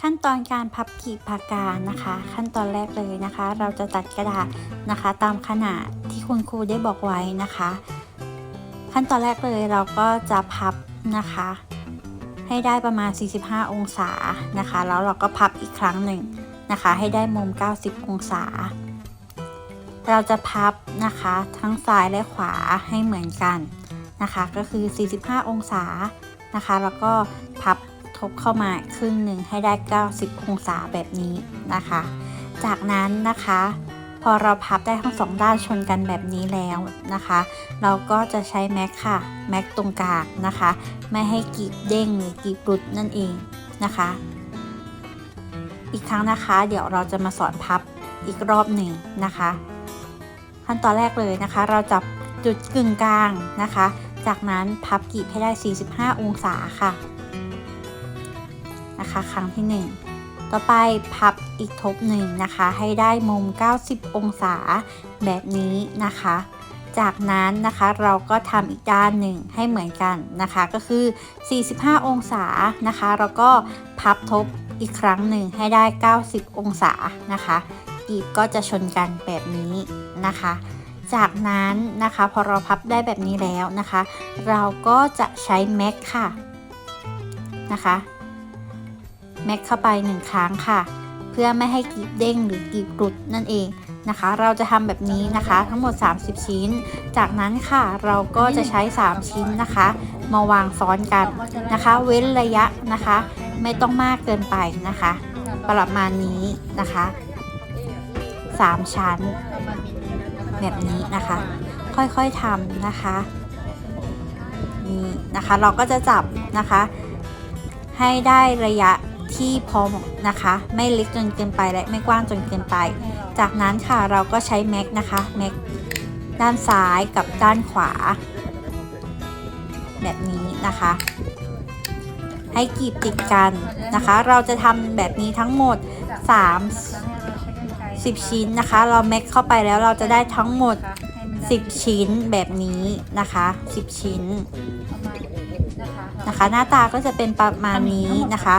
ขั้นตอนการพับกีบปากกานะคะ ขั้นตอนแรกเลยนะคะ เราจะตัดกระดาษนะคะ ตามขนาดที่คุณครูได้บอกไว้นะคะ ขั้นตอนแรกเลยเราก็จะพับนะคะ ให้ได้ประมาณ 45 องศานะคะ แล้วเราก็พับอีกครั้งหนึ่งนะคะ ให้ได้มุม 90 องศา เราจะพับนะคะ ทั้งซ้ายและขวาให้เหมือนกันนะคะ ก็คือ 45 องศานะคะ แล้วก็พับ ทบเข้ามาครึ่งหนึ่งให้ได้ 90 องศาแบบนี้นะคะ จากนั้นนะคะ พอเราพับได้ทั้งสองด้านชนกันแบบนี้แล้วนะคะ เราก็จะใช้แม็กค่ะแม็กตรงกลางนะคะ ไม่ให้กีบเด้งหรือกีบหลุดนั่นเองนะคะ อีกครั้งนะคะ เดี๋ยวเราจะมาสอนพับอีกรอบหนึ่งนะคะ ขั้นตอนแรกเลยนะคะ เราจับจุดกึ่งกลางนะคะ จากนั้นพับกีบให้ได้ 45 องศาค่ะ นะคะ ครั้งที่ 1 ต่อไปพับอีกทบหนึ่งนะคะ ให้ได้มุม 90 องศาแบบนี้นะคะ จากนั้นนะคะเราก็ทำอีกด้านหนึ่งให้เหมือนกันนะคะ ก็คือ 45 องศานะคะ แล้วก็พับทบอีกครั้งหนึ่งให้ได้ 90 องศานะคะกีบก็จะชนกันแบบนี้นะคะ จากนั้นนะคะพอเราพับได้แบบนี้แล้วนะคะ เราก็จะใช้แม็กค่ะนะคะ แม็กเข้าไปหนึ่งครั้งค่ะ เพื่อไม่ให้กีบเด้งหรือกีบหลุดนั่นเองนะคะ เราจะทำแบบนี้นะคะทั้งหมด 30 ชิ้น จากนั้นค่ะเราก็จะใช้ 3 ชิ้นนะคะ มาวางซ้อนกันนะคะ เว้นระยะนะคะ ไม่ต้องมากเกินไปนะคะ ประมาณนี้นะคะ 3 ชั้น แบบนี้นะคะ ค่อยๆทำนะคะนี่นะคะเราก็จะจับนะคะ ให้ได้ระยะ ที่พอเหมาะนะคะ ไม่เล็กจนเกินไปและไม่กว้างจนเกินไป จากนั้นค่ะเราก็ใช้แม็กนะคะแม็กด้านซ้ายกับด้านขวา แบบนี้นะคะ ให้กีบติดกันนะคะ เราจะทำแบบนี้ทั้งหมด 3 10 ชิ้นนะคะ เราแม็กเข้าไปแล้วเราจะได้ทั้งหมด 10 ชิ้นแบบนี้นะคะ 10 ชิ้นนะคะหน้าตาก็จะเป็นประมาณนี้นะคะ